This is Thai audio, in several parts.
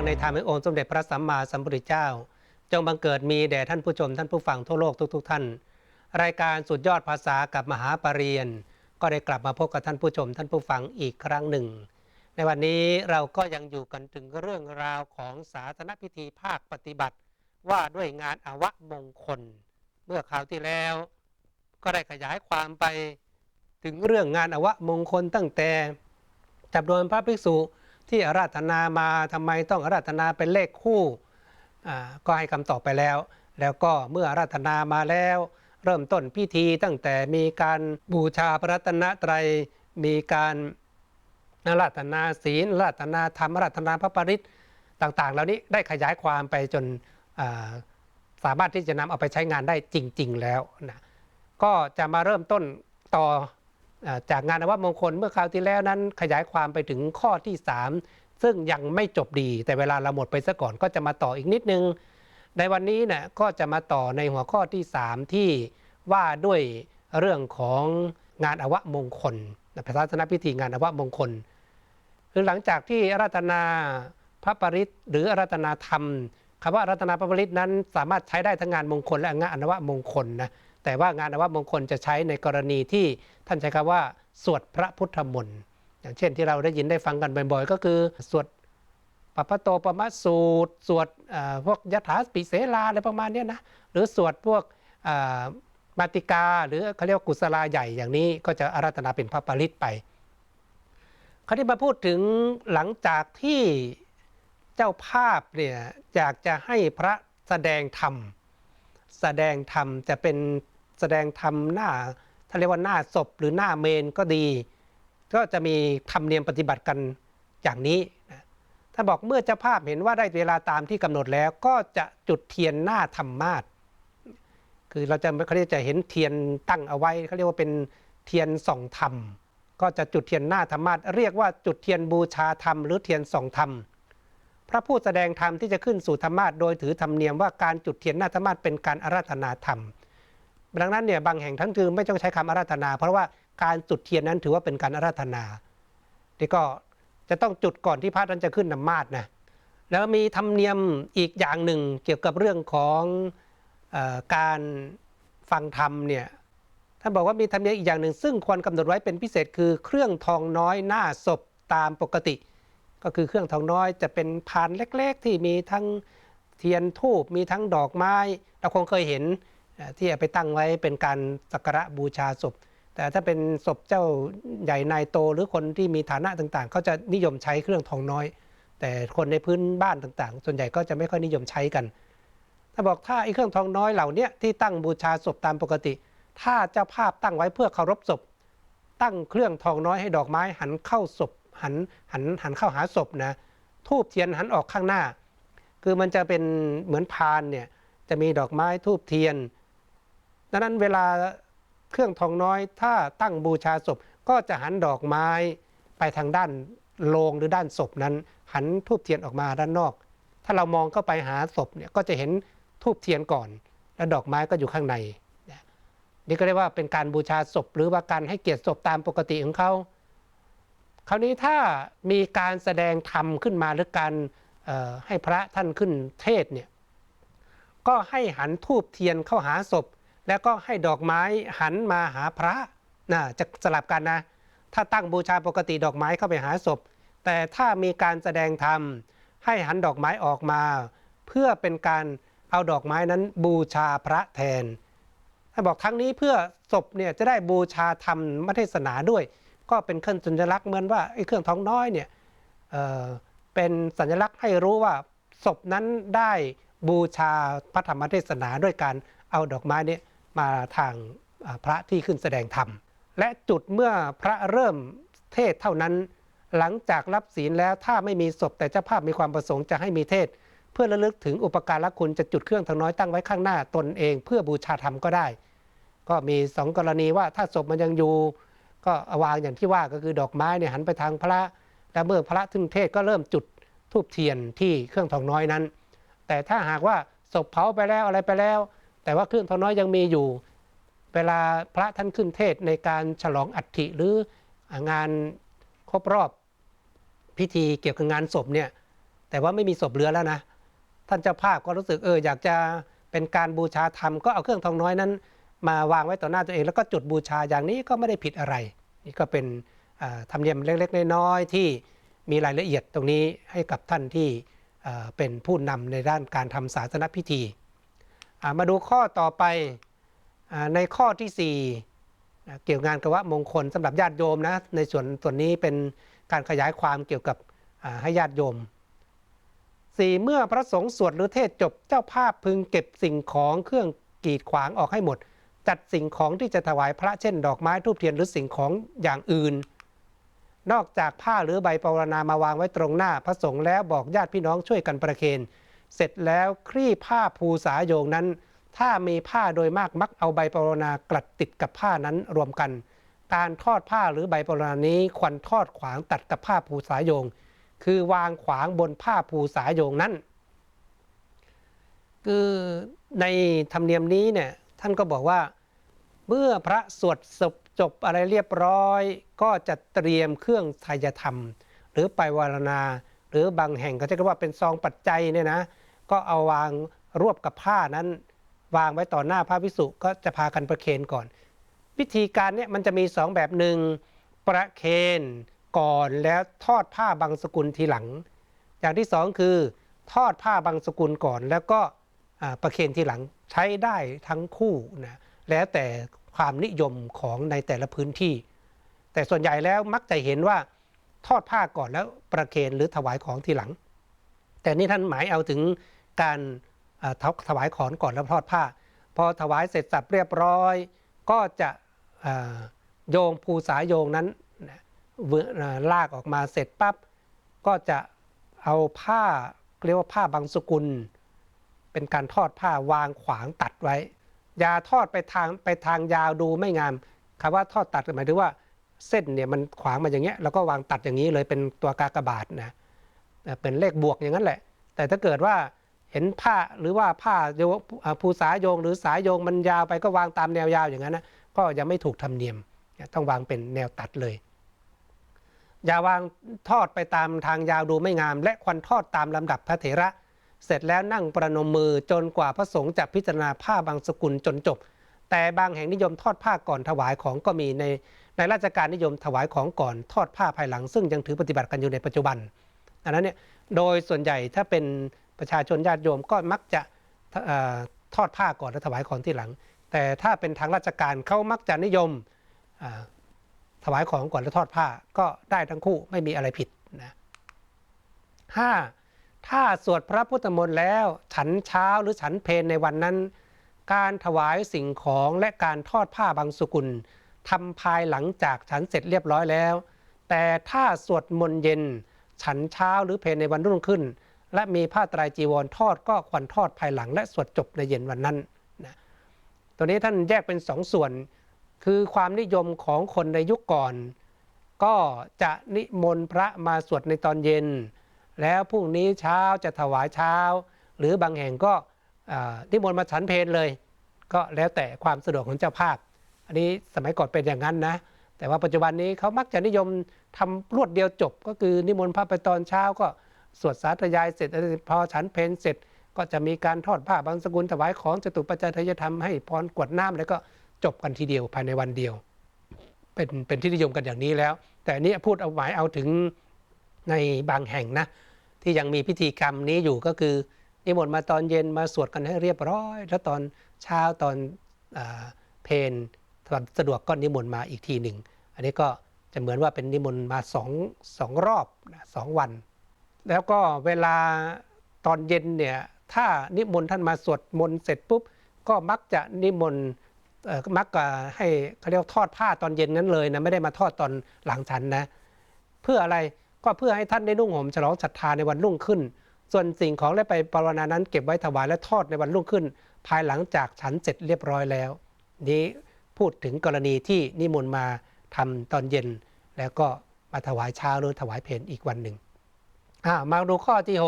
องในธรรมขององค์สมเด็จพระสัมมาสัมพุทธเจ้า จงบังเกิดมีแด่ท่านผู้ชมท่านผู้ฟังทั่วโลกทุกๆท่าน รายการสุดยอดภาษากับมหาปรริญญาก็ได้กลับมาพบกับท่านผู้ชมท่านผู้ฟังอีกครั้งหนึ่ง ในวันนี้เราก็ยังอยู่กันถึงเรื่องราวของสาธารณพิธีภาคปฏิบัติ ว่าด้วยงานอวมงคล เมื่อคราวที่แล้ว ก็ได้ขยายความไปถึงเรื่องงานอวมงคลตั้งแต่จำนวนพระภิกษุ ที่อาราธนามาทำไมต้องอาราธนาเป็นเลขคู่ก็ให้คำตอบไปแล้ว แล้วก็เมื่ออาราธนามาแล้ว เริ่มต้นพิธีตั้งแต่มีการบูชาพระรัตนตรัยมีการอาราธนาศีลอาราธนาธรรมอาราธนาพระปริตต่างๆ เหล่านี้ได้ขยายความไปจนสามารถที่จะนำเอาไปใช้งานได้จริง ๆ แล้วนะก็จะมาเริ่มต้นต่อ จากงานอวมงคลเมื่อคราวที่แล้วนั้นขยายความไปถึงข้อที่ 3 ซึ่งยังไม่จบดี แต่เวลาเราหมดไปซะก่อนก็จะมาต่ออีกนิดนึง ในวันนี้เนี่ยก็จะมาต่อในหัวข้อที่ 3 ที่ว่าด้วยเรื่องของงานอวมงคลนะศาสนพิธีงานอวมงคล คือหลังจากที่อาราธนาพระปริตหรืออาราธนาธรรมคำว่าอาราธนาพระปริตนั้นสามารถใช้ได้ทั้งงานมงคลและงานอนวมงคลนะ แต่ว่างานอนวมงคลจะใช้ในกรณีที่ท่านใช้คำว่าสวดพระพุทธมนต์อย่างเช่นที่เราได้ยินได้ฟังกันบ่อยๆ ก็คือสวดปัปโตปมะสูตร สวดพวกยถาปิเสลาอะไรประมาณนี้นะหรือสวดพวกมาติกา หรือเขาเรียกว่ากุศลาใหญ่อย่างนี้ก็จะอาราธนาเป็นพระปริตไปคราวนี้มาพูดถึงหลังจากที่เจ้าภาพเนี่ยอยากจะให้พระแสดงธรรม แสดงธรรมจะเป็น แสดงธรรมหน้าถ้าเรียกว่าหน้าศพหรือหน้าเมนก็ดี ก็จะมีธรรมเนียมปฏิบัติกันอย่างนี้นะถ้าบอกเมื่อเจ้าภาพเห็นว่าได้เวลาตามที่กำหนดแล้ว ก็จะจุดเทียนหน้าธรรมาสคือเราจะเขาเรียกจะเห็นเทียนตั้งเอาไว้เขาเรียกว่าเป็นเทียนส่องธรรม ก็จะจุดเทียนหน้าธรรมาสเรียกว่าจุดเทียนบูชาธรรมหรือเทียนส่องธรรมพระผู้แสดงธรรมที่จะขึ้นสู่ธรรมาสโดยถือธรรมเนียมว่าการจุดเทียนหน้าธรรมาสเป็นการอาราธนาธรรม ดังนั้นเนี่ยบางแห่งทั้งคือไม่ต้องใช้คำอาราธนา เพราะว่าการจุดเทียนนั้นถือว่าเป็นการอาราธนานี่ก็จะต้องจุดก่อนที่พระนั้นจะขึ้นนำมาศนะแล้วมีธรรมเนียมอีกอย่างหนึ่งเกี่ยวกับเรื่องของออการฟังธรรมเนี่ยท่านบอกว่ามีธรรมเนียมอีกอย่างหนึ่ง ซึ่งควรกำหนดไว้เป็นพิเศษคือเครื่องทองน้อยหน้าศพตามปกติ ก็คือเครื่องทองน้อยจะเป็นพานเล็กๆ ที่มีทั้งเทียนทูบมีทั้งดอกไม้ เราคงเคยเห็น ที่ไปตั้งไว้เป็นการสักการะบูชาศพ แต่ถ้าเป็นศพเจ้าใหญ่นายโตหรือคนที่มีฐานะต่างๆ เขาจะนิยมใช้เครื่องทองน้อย แต่คนในพื้นบ้านต่างๆ ส่วนใหญ่ก็จะไม่ค่อยนิยมใช้กัน ถ้าบอกถ้าไอ้เครื่องทองน้อยเหล่านี้ที่ตั้งบูชาศพตามปกติ ถ้าเจ้าภาพตั้งไว้เพื่อเคารพศพ ตั้งเครื่องทองน้อยให้ดอกไม้หันเข้าศพหันหันหันเข้าหาศพนะทูบเทียนหันออกข้างหน้า คือมันจะเป็นเหมือนพานเนี่ยจะมีดอกไม้ทูบเทียน ดังนั้นเวลาเครื่องทองน้อย ถ้าตั้งบูชาศพก็จะหันดอกไม้ไปทางด้านโลงหรือด้านศพนั้น หันทูบเทียนออกมาด้านนอก ถ้าเรามองเข้าไปหาศพเนี่ยก็จะเห็นทูบเทียนก่อน แล้วดอกไม้ก็อยู่ข้างในนี่ก็เรียกว่าเป็นการบูชาศพ หรือว่าการให้เกียรติศพตามปกติของเขาคราวนี้ถ้ามีการแสดงธรรมขึ้นมาหรือการให้พระท่านขึ้นเทศเนี่ยก็ให้หันทูบเทียนเข้าหาศพ แล้วก็ให้ดอกไม้หันมาหาพระนะจะสลับกันนะ ถ้าตั้งบูชาปกติดอกไม้เข้าไปหาศพ แต่ถ้ามีการแสดงธรรม ให้หันดอกไม้ออกมา เพื่อเป็นการเอาดอกไม้นั้นบูชาพระแทนท่านบอกทั้งนี้เพื่อศพเนี่ยจะได้บูชาธรรมมเทศนาด้วย ก็เป็นเครื่องสัญลักษณ์เหมือนว่าไอ้เครื่องท้องน้อยเนี่ยเเป็นสัญลักษณ์ให้รู้ว่าศพนั้นได้บูชาพระธรรมเทศนาด้วยการเอาดอกไม้เนี่ย มาทางพระที่ขึ้นแสดงธรรม และจุดเมื่อพระเริ่มเทศเท่านั้น หลังจากรับศีลแล้วถ้าไม่มีศพแต่เจ้าภาพมีความประสงค์จะให้มีเทศ เพื่อระลึกถึงอุปการะคุณจะจุดเครื่องทางน้อยตั้งไว้ข้างหน้าตนเอง เพื่อบูชาธรรมก็ได้ ก็มีสองกรณีว่าถ้าศพมันยังอยู่ ก็วางอย่างที่ว่าก็คือดอกไม้เนี่ยหันไปทางพระและเมื่อพระถึงเทศก็เริ่มจุดทูบเทียนที่เครื่องทองน้อยนั้น แต่ถ้าหากว่าศพเผาไปแล้วอะไรไปแล้ว แต่ว่าเครื่องทองน้อยยังมีอยู่ เวลาพระท่านขึ้นเทศในการฉลองอัฐิหรืองานครบรอบพิธีเกี่ยวกับงานศพเนี่ยแต่ว่าไม่มีศพเหลือแล้วนะ ท่านเจ้าภาพก็รู้สึกเอออยากจะเป็นการบูชาธรรมก็เอาเครื่องทองน้อยนั้น มาวางไว้ต่อหน้าตัวเองแล้วก็จุดบูชาอย่างนี้ก็ไม่ได้ผิดอะไร นี่ก็เป็นธรรมเนียมเล็กๆน้อยๆที่มีรายละเอียดตรงนี้ให้กับท่านที่เป็นผู้นำในด้านการทำศาสนพิธี มาดูข้อต่อไปในข้อที่สี่เกี่ยวงานกับว่ามงคลสำหรับญาติโยมนะในส่วนส่วนนี้เป็นการขยายความเกี่ยวกับให้ญาติโยมสี่เมื่อพระสงฆ์สวดหรือเทศจบเจ้าภาพพึงเก็บสิ่งของเครื่องกีดขวางออกให้หมด จัดสิ่งของที่จะถวายพระเช่น ดอกไม้ทูบเทียนหรือสิ่งของอย่างอื่น นอกจากผ้าหรือใบปรณามาวางไว้ตรงหน้าพระสงฆ์แล้วบอกญาติพี่น้องช่วยกันประเคน เสร็จแล้วคลี่ผ้าภูสาโยงนั้น ถ้ามีผ้าโดยมากมักเอาใบปรณากลัดติดกับผ้านั้นรวมกัน การทอดผ้าหรือใบปรณานี้ควรทอดขวางตัดกับผ้าภูสาโยง คือวางขวางบนผ้าภูสาโยงนั้น คือในธรรมเนียมนี้เนี่ยท่านก็บอกว่า เมื่อพระสวดศพจบอะไรเรียบร้อย ก็จะเตรียมเครื่องไทยธรรม หรือไปวารณา หรือบางแห่งก็จะเรียกว่าเป็นซองปัจจัยเนี่ยนะ ก็เอาวางรวบกับผ้านั้น วางไว้ต่อหน้าพระวิสุก็จะพากันประเคนก่อน วิธีการเนี่ยมันจะมีสองแบบหนึ่งประเคนก่อนแล้วทอดผ้าบางสกุลทีหลัง อย่างที่สองคือ ทอดผ้าบางสกุลก่อนแล้วก็ประเคนทีหลังใช้ได้ทั้งคู่นะแล้วแต่ความนิยมของในแต่ละพื้นที่ แต่ส่วนใหญ่แล้วมักจะเห็นว่าทอดผ้าก่อนแล้วประเคนหรือถวายของทีหลัง แต่นี่ท่านหมายเอาถึง การถวายของก่อนแล้วทอดผ้า พอถวายเสร็จสับเรียบร้อย ก็จะโยงภูสายโยงนั้นเวอ่าลากออกมาเสร็จปั๊บก็จะเอาผ้าเรียกว่าผ้าบางสกุล เป็นการทอดผ้าวางขวางตัดไว้อย่าทอดไปทางไปทางยาวดูไม่งามคำว่าทอดตัดหมายถึงว่าเส้นเนี่ยมันขวางมาอย่างเงี้ยแล้วก็วางตัดอย่างนี้เลยเป็นตัวกากบาทนะเป็นเลขบวกอย่างนั้นแหละ แต่ถ้าเกิดว่า เห็นผ้าหรือว่าผ้าภูสายโยง หรือสายโยงมันยาวไปก็วางตามแนวยาวอย่างนั้นนะก็ยังไม่ถูกธรรมเนียมต้องวางเป็นแนวตัดเลย อย่าวางทอดไปตามทางยาวดูไม่งาม และควรทอดตามลำดับพระเถระ เสร็จแล้วนั่งประนมมือจนกว่าพระสงฆ์จะพิจารณาผ้าบางสกุลจนจบ แต่บางแห่งนิยมทอดผ้าก่อนถวายของก็มีในในราชการนิยมถวายของก่อนทอดผ้าภายหลัง ซึ่งยังถือปฏิบัติกันอยู่ในปัจจุบันดังนั้นเนี่ยโดยส่วนใหญ่ถ้าเป็น ประชาชนญาติโยมก็มักจะออทอดผ้าก่อนแล้วถวายของที่หลัง แต่ถ้าเป็นทางราชการเขามักจะนิยมถวายของก่อนแล้วทอดผ้าก็ได้ทั้งคู่ไม่มีอะไรผิดนะห้าถ้าสวดพระพุทธมนต์แล้ว ฉันเช้าหรือฉันเพลในวันนั้น การถวายสิ่งของและการทอดผ้าบางสกุลทำภายหลังจากฉันเสร็จเรียบร้อยแล้ว แต่ถ้าสวดมนต์เย็น ฉันเช้าหรือเพลในวันรุ่งขึ้น และมีผ้าตรายจีวรทอดก็ควรทอดภายหลัง และสวดจบในเย็นวันนั้นนะตัวนี้ท่านแยกเป็นสองส่วน คือความนิยมของคนในยุคก่อน ก็จะนิมนต์พระมาสวดในตอนเย็น แล้วพรุ่งนี้เช้าจะถวายเช้า หรือบางแห่งก็นิมนต์มาฉันเพลเลย ก็แล้วแต่ความสะดวกของเจ้าภาพ อันนี้สมัยก่อนเป็นอย่างนั้นนะแต่ว่าปัจจุบันนี้เขามักจะนิยมทำรวดเดียวจบ ก็คือนิมนต์พระไปตอนเช้าก็ สวดสาธยายเสร็จพอฉันเพลเสร็จ ก็จะมีการทอดผ้าบางสกุลถวายของจตุปัจจัยธรรมให้พรกวดน้ำแล้วก็จบกันทีเดียวภายในวันเดียว เป็นเป็นที่นิยมกันอย่างนี้แล้ว แต่นี้พูดเอาหมายเอาถึงในบางแห่งนะ ที่ยังมีพิธีกรรมนี้อยู่ก็คือนิมนต์มาตอนเย็นมาสวดกันให้เรียบร้อย แล้วตอนเช้าตอนอเพนตอนสะดวกก็นิมนต์มาอีกทีหนึ่ง อันนี้ก็จะเหมือนว่าเป็นนิมนต์มาสองสองรอบสองวัน แล้วก็เวลาตอนเย็นเนี่ยถ้านิมนต์ท่านมาสวดมนต์เสร็จปุ๊บ ก็มักจะนิมนต์มักจะให้เขาเรียกทอดผ้าตอนเย็นนั้นเลยนะไม่ได้มาทอดตอนหลังฉันนะ เพื่ออะไรก็เพื่อให้ท่านได้นุ่งห่มฉลองศรัทธาในวันรุ่งขึ้น ส่วนสิ่งของและไปปรณานั้นเก็บไว้ถวายและทอดในวันรุ่งขึ้น ภายหลังจากฉันเสร็จเรียบร้อยแล้ว นี้พูดถึงกรณีที่นิมนต์มาทำตอนเย็น แล้วก็มาถวายเช้าหรือถวายเพลอีกวันหนึ่ง มาดูข้อที่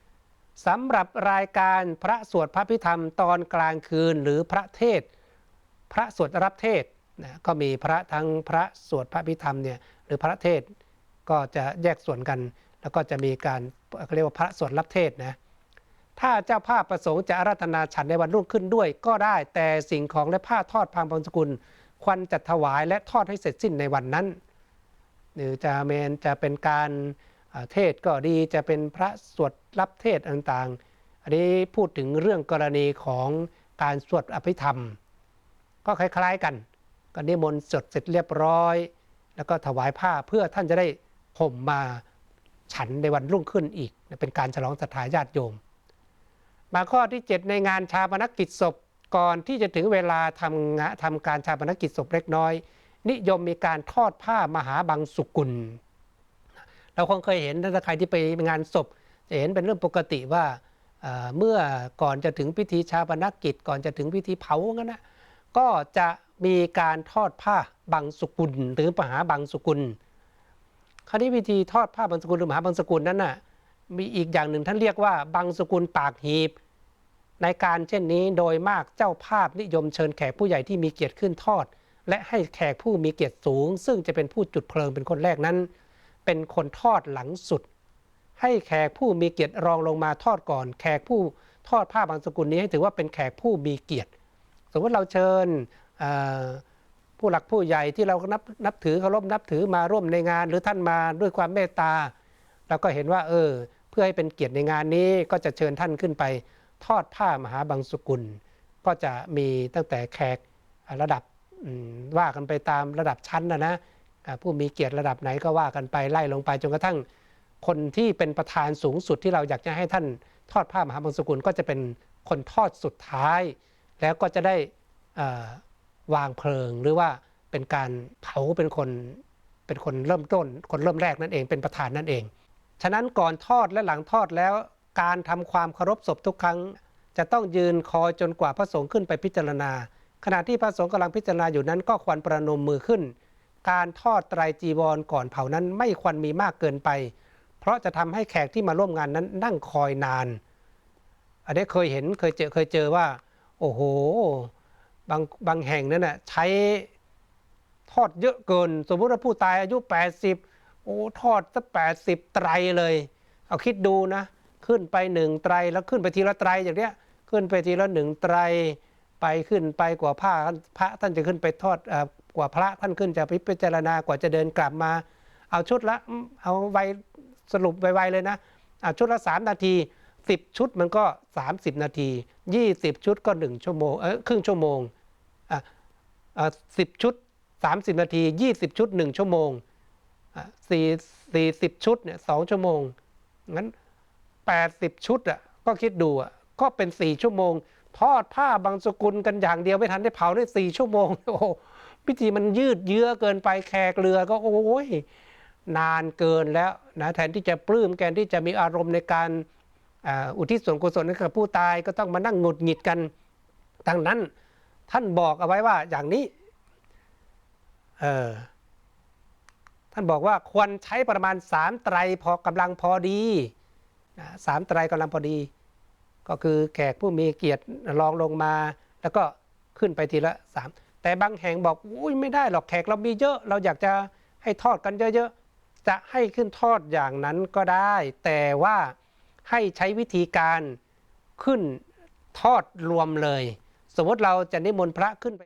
6สำหรับรายการพระสวดพระพิธรรมตอนกลางคืนหรือพระเทศ พระสวดรับเทศนะก็มีพระทั้งพระสวดพระพิธรรมเนี่ยหรือพระเทศก็จะแยกส่วนกัน แล้วก็จะมีการเาเรียกว่าพระสวดรับเทศนะถ้าเจ้าภาพประสงค์จะอาราธนาฉันในวันรุ่งขึ้นด้วย ก็ได้แต่สิ่งของและผ้าทอดพางบงสกุลควรจัดถวายและทอดให้เสร็จสิ้นในวันนั้น หรือจะเมนจะเป็นการ เทศก็ดีจะเป็นพระสวดรับเทศต่างๆ อันนี้พูดถึงเรื่องกรณีของการสวดอภิธรรม ก็คล้ายๆกันก็นิมนต์สวดเสร็จเรียบร้อย แล้วก็ถวายผ้าเพื่อท่านจะได้ห่มมาฉันในวันรุ่งขึ้นอีก เป็นการฉลองศรัทธาญาติโยม มาข้อที่ 7 ในงานชาปนกิจศพก่อนที่จะถึงเวลาทำงะทำการชาปนกิจศพเล็กน้อย นิยมมีการทอดผ้ามหาบังสุกุล เราคงเคยเห็นถ้าใครที่ไปงานศพจะเห็นเป็นเรื่องปกติว่าเมื่อก่อนจะถึงพิธีชาปนกิจ ก่อนจะถึงพิธีเผางั้นนะก็จะมีการทอดผ้าบังสุกุล หรือมหาบังสุกุลคราวนี้วิธีทอดผ้าบังสกุลหรือมหาบังสกุลนั้นน่ะมีอีกอย่างหนึ่งท่านเรียกว่าบังสกุลปากหีบ ในการเช่นนี้โดยมากเจ้าภาพนิยมเชิญแขกผู้ใหญ่ที่มีเกียรติขึ้นทอด และให้แขกผู้มีเกียรติสูง ซึ่งจะเป็นผู้จุดเพลิงเป็นคนแรกนั้น เป็นคนทอดหลังสุด ให้แขกผู้มีเกียรติรองลงมาทอดก่อน แขกผู้ทอดผ้าบางสกุลนี้ให้ถือว่าเป็นแขกผู้มีเกียรติ สมมติเราเชิญผู้หลักผู้ใหญ่ที่เรานับนับถือเคารพนับถือมาร่วมในงาน หรือท่านมาด้วยความเมตตาเราก็เห็นว่าเออ เพื่อให้เป็นเกียรติในงานนี้ก็จะเชิญท่านขึ้นไป ทอดผ้ามหาบังสกุล ก็จะมีตั้งแต่แขกระดับว่ากันไปตามระดับชั้นนะนะ ผู้มีเกียรติระดับไหนก็ว่ากันไปไล่ลงไปจนกระทั่งคนที่เป็นประธานสูงสุดที่เราอยากจะให้ท่านทอดผ้ามหาบังสกุลก็จะเป็นคนทอดสุดท้าย แล้วก็จะได้วางเพลิงหรือว่าเป็นการเผาเป็นคนเป็นคนเริ่มต้น คนเริ่มแรกนั่นเองเป็นประธานนั่นเอง ฉะนั้นก่อนทอดและหลังทอดแล้วการทำความเคารพศพทุกครั้ง จะต้องยืนคอยจนกว่าพระสงฆ์ขึ้นไปพิจารณา ขณะที่พระสงฆ์กำลังพิจารณาอยู่นั้นก็ควรประนมมือขึ้น การทอดไตรจีวรก่อนเผานั้นไม่ควรมีมากเกินไป เพราะจะทำให้แขกที่มาร่วมงานนั้นนั่งคอยนาน อันนี้เคยเห็นเคยเจอเคยเจอว่า โอ้โห บางบางแห่งนั้นน่ะใช้ทอดเยอะเกิน สมมุติว่าผู้ตายอายุ 80 โอ้ทอดสักแปดสิบไตรเลย เอาคิดดูนะ ขึ้นไปหนึ่งไตรแล้วขึ้นไปทีละไตรอย่างเนี้ยขึ้นไปทีละหนึ่งไตรไปขึ้นไปกว่าผ้าพระท่านจะขึ้นไปทอดอ กว่าพระท่านขึ้นจะพิจารณากว่าจะเดินกลับมา เอาชุดละเอาไวสรุปไวๆเลยนะเอาชุดละ 3 นาที 10 ชุดมันก็ 30 นาที 20 ชุดก็ 1 ชั่วโมงเออครึ่งชั่วโมงอะอะสิบชุด 30 นาที 20 ชุด 1 ชั่วโมงอะสี่สี่สิบชุดเนี่ยสองชั่วโมงงั้น 80 ชุดอะก็คิดดูอะก็เป็น 4 ชั่วโมง ทอดผ้าบางสกุลกันอย่างเดียวไม่ทันได้เผาได้4ชั่วโมงโอ้ พิธีมันยืดเยื้อเกินไปแขกเรือก็โอ้ยนานเกินแล้วนะแทนที่จะปลื้มแทนที่จะมีอารมณ์ในการอ,อุทิศส่วนกุศลให้กับผู้ตายก็ต้องมานั่งหงุดหงิดกันดังนั้นท่านบอกเอาไว้ว่าอย่างนี้เออท่านบอกว่าควรใช้ประมาณ3ไตรพอกำลังพอดีสามไตรกำลังพอดี ก็คือแขกผู้มีเกียรติรองลงมา แล้วก็ขึ้นไปทีละสาม แต่บางแห่งบอกอุ้ยไม่ได้หรอกแขกเรามีเยอะ เราอยากจะให้ทอดกันเยอะๆ จะให้ขึ้นทอดอย่างนั้นก็ได้ แต่ว่าให้ใช้วิธีการขึ้นทอดรวมเลย สมมติเราจะนิมนต์พระขึ้นไป